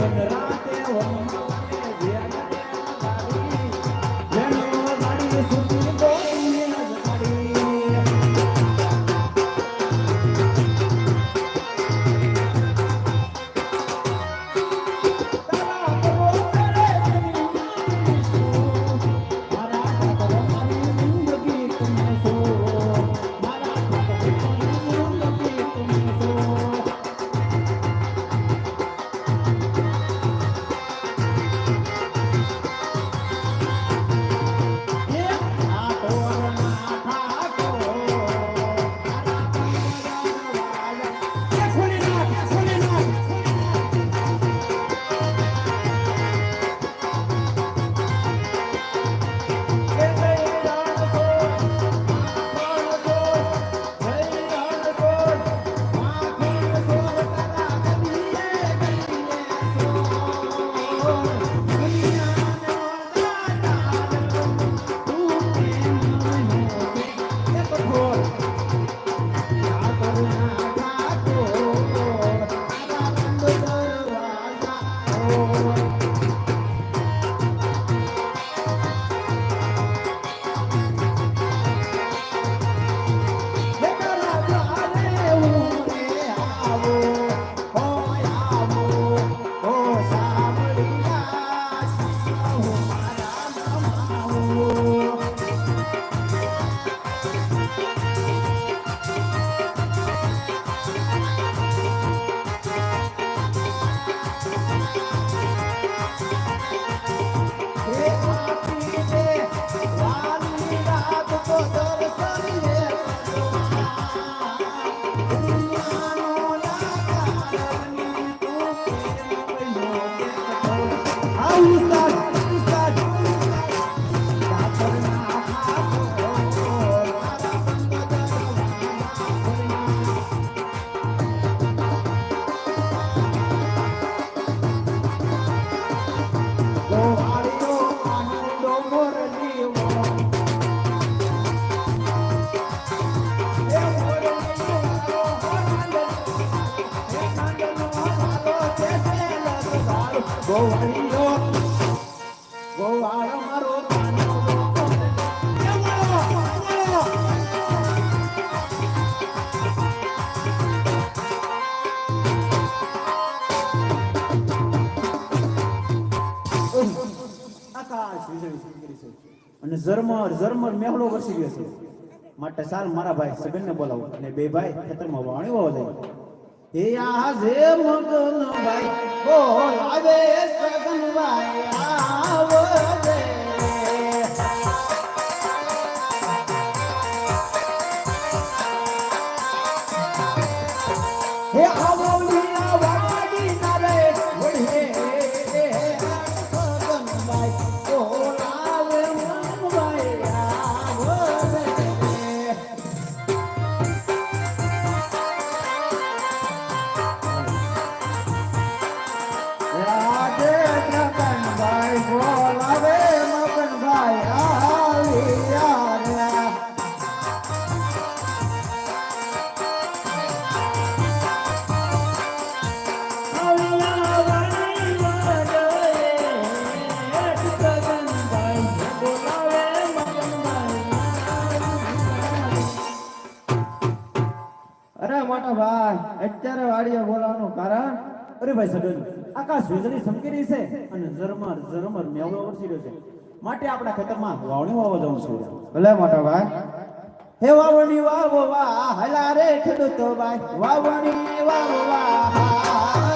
Thank you. ગોવાળીઓ અને ઝરમર ઝરમર મેહલો વરસી ગયો છે. માટે સાલ મારા ભાઈ સગનને બોલાવો. અને બે ભાઈ ખેતરમાં વાણી વાવ જાય. હે આજે મગન હે આવો અત્યારે વાડીએ બોલાવવાનું કારણ? અરે ભાઈ સગન આકાશ વીજળી સમકી રહી છે અને ઝરમર ઝરમર મેવડો વરસી રહ્યો છે. માટે આપણા ખેતરમાં વાવણી વાવવા જવું છું. ભલે મોટા ભાઈ. હે વાવણી વાવો વાહ હલા રે ખેડૂતો ભાઈ. વાવણી વાવો વાહ